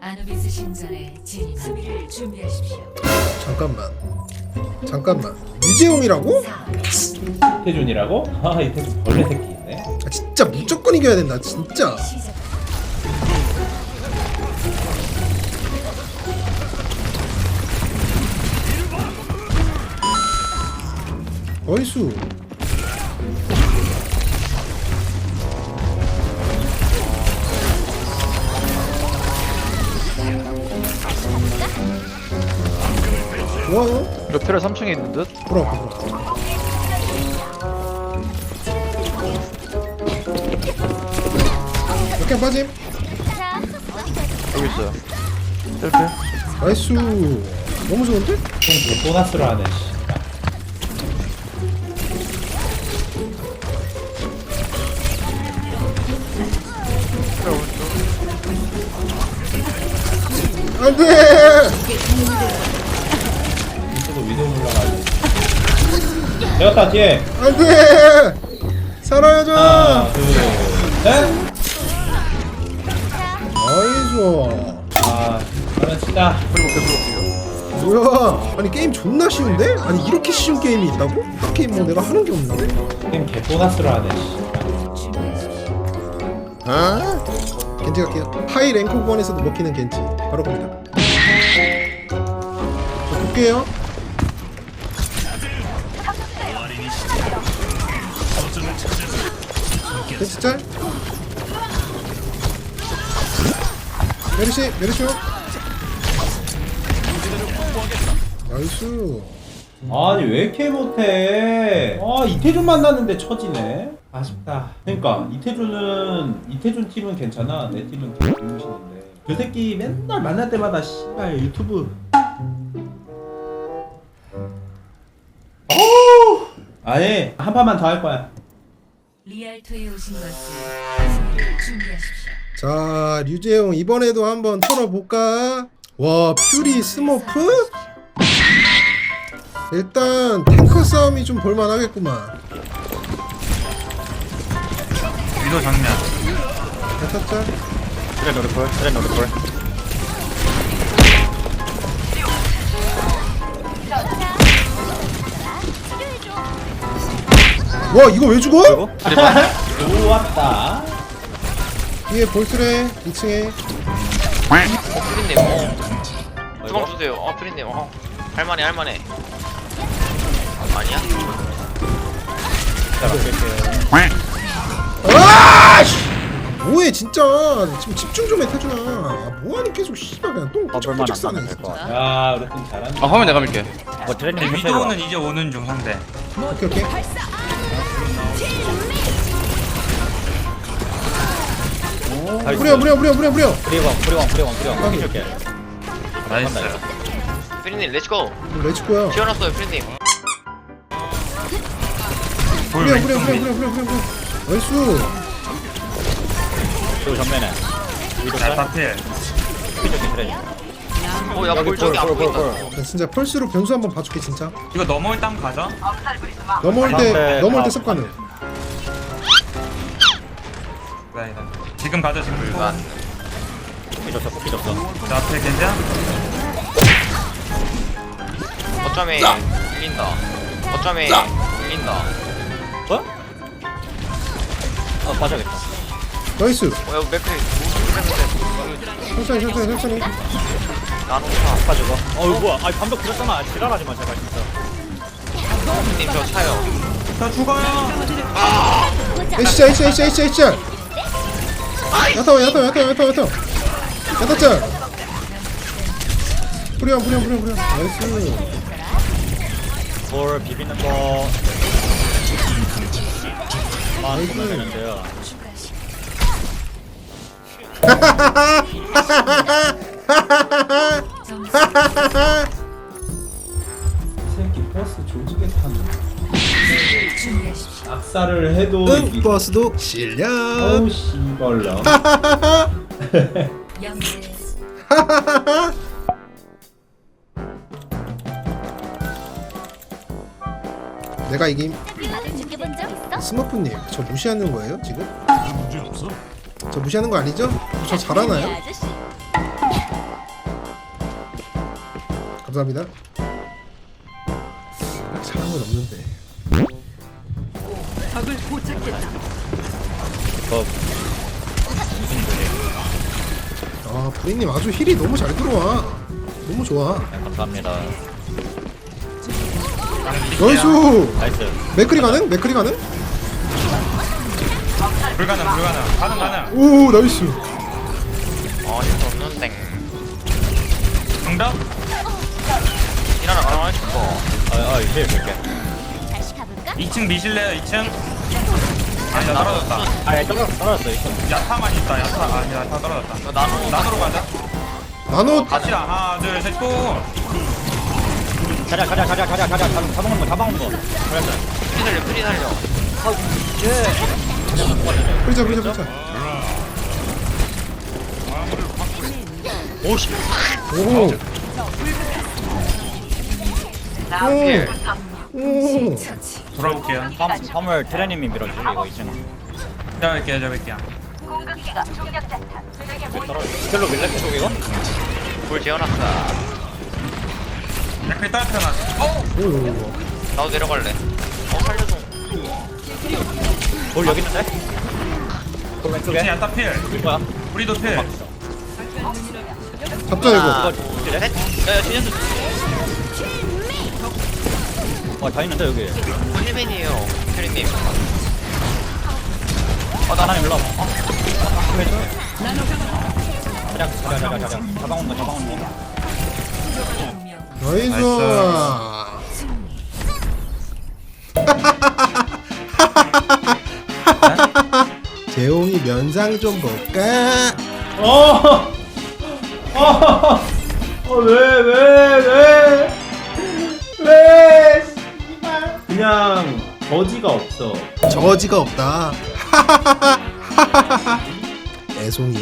아누비스 신전에 진입 수비를 준비하십시오. 잠깐만 잠깐만 유재용이라고? 태준이라고? 아 이 태준 벌레 새끼 있네 아, 진짜 무조건 이겨야 된다 진짜 시작. 어이수 좋아요. 레페를 3층에 있는 듯? 돌아와 돌아와. 이렇게 빠짐? 여기 있어요. 셀프 나이스. 너무 좋은데? 좀 보너스로 하네 씨. 안돼! 이쪽도 되었다 뒤에. 안돼! 살아야죠! 하나 둘셋. 아 치다 그리고 계속 뭐야? 아니 게임 존나 쉬운데? 아니 이렇게 쉬운 게임이 있다고? 딱히 뭐 내가 하는 게 없는데? 게임 개 보너스로 하네 씨. 아? 겐지 갈게요 하이 랭크권에서도 먹히는 겐지. 바로 갑니다. 저 볼게요 겐지 짤? 메르시 메르시 나이스. 아니 왜 이렇게 못해? 아 이태준 만났는데 처지네. 아쉽다. 그러니까 이태준은 이태준 팀은 괜찮아. 내 팀은 개 비무신인데. 그 새끼 맨날 만날 때마다 씨발 유튜브. 아니 한 판만 더 할 거야 리알토에 오신 것을 수비를 준비하십시오. 자 류재용 이번에도 한번 털어볼까? 와 퓨리 스머프? 일단 탱커 싸움이 좀 볼만하겠구만 위도 정면 살짝 트렌 노리콜 트렌 노리콜 와 이거 왜 죽어? 그리고? 좋았다. 뒤에 볼트레 2층에. 프린님 어. 주방 주세요. 어 프린님 어. 할만해 할만해. 아니야? 아씨! 뭐해 진짜. 지금 집중 좀해 태준아. 아, 뭐하니 계속 씨발 그냥 똥 쩍쩍 안 싸네 진짜. 야 우리 팀 잘한다. 아 화면 내가 밀게. 뭐 근데 트렌님 위도우는 이제 오는 중 상대. 오케이 오케이 무려 무려 무려 무려 무려. 프리원 프리원 프리원 프리원 확인. 줄게 나이스. 프린님 렛츠고. 레츠고야 지어놨어요 프린님. 볼 무려 무려 왼쪽 무려 밑 무려 무려 무려. 무려 나이스. 그리고 정면에. 위도 짤 알파필 피적인 트렌 어야 볼적이 안 보인다. 나 진짜 펄스로 변수 한번 봐줄게 진짜. 이거 넘어올 땅 가자. 넘어올 때 넘어올 때 다- 습관을 지금 가자 지금 불만. 뽑기 줬어 뽑기 줬어. 저 앞에 겐지야 어쩌면 밀린다. 어쩌면 밀린다. 어? 아 빠져야겠다. 나이스. 어 야 맥크리. 무슨 천천히 천천히 천천히. 나노사 빠지고. 어이 뭐야 아이 반벽 들었잖아. 지랄하지 마 제발 진짜. 프린님 저 차요. 저 죽어요. 에이씨자 에이씨자 에이씨자 에이씨자 야타워 야타워 야타워 야타워 야타워. 야타짜. 뿌려 뿌려 뿌려 뿌려. 나이스. 볼 비비는 거. 만 보면 되는데요. 새끼 버스 악사를 해도 응 이기- 버스도 실력 어우 씨발라 내가 이김 다들 죽여본 적 있어? 스머프님 저 무시하는 거예요 지금? 저 무시하는 거 아니죠? 저 잘하나요? 아저씨 감사합니다. 아, 잘한 건 없는데. 아 부인님 아주 힐이 너무 잘 들어와. 너무 좋아. 감사합니다. 나이스. 나이스. 맥크리 가능? 맥크리 가능? 불가능 불가능 가능 가능 오 나이스. 아 힘도 없는데 정답 싶어 아, 아, 이제 볼게. 다시 가볼까? 2층 미실래요 2층 아니 나 떨어졌다 아, 예, 떨어졌어, 떨어졌어. 이거. 야타만 있다 야타 아 야타 떨어졌다 나노 나노로 가자 나노 같이 하나 둘 셋 고 가자, 가자, 가자, 가자, 가자. 잡- 잡아먹는 거, 잡아먹는 거. 그랬어. 프리 살려 프리 살려 프리자 프리자 프리자. 오씨. 오. 오. 돌아볼게요 화물, 화물 테레님이 밀어주지, 이거 2층. 잡을게요 잡을게요 스킬로 밀래, 계속 이거? 불 재워놨다 약간 따뜻해놨어 어? 오. 나도 내려갈래 어 살려줘 돌 여기 있는데? 돌 왼쪽에? 2층 야타 필? 우리도 필 잡자 이거. 야야 진현수 와, 다 있는데, 여기. 힐맨이에요 혜리님 어, 나 하나님 일로 와봐. 어? 아, 왜 저래? 가자, 가자, 가자, 가자. 잡아먹는 거, 잡아먹는 거. 나이스. 재홍이 면상 좀 볼까? 어! 어! 어, 왜, 그냥 거지가 없어. 저지가 없다. 애송이.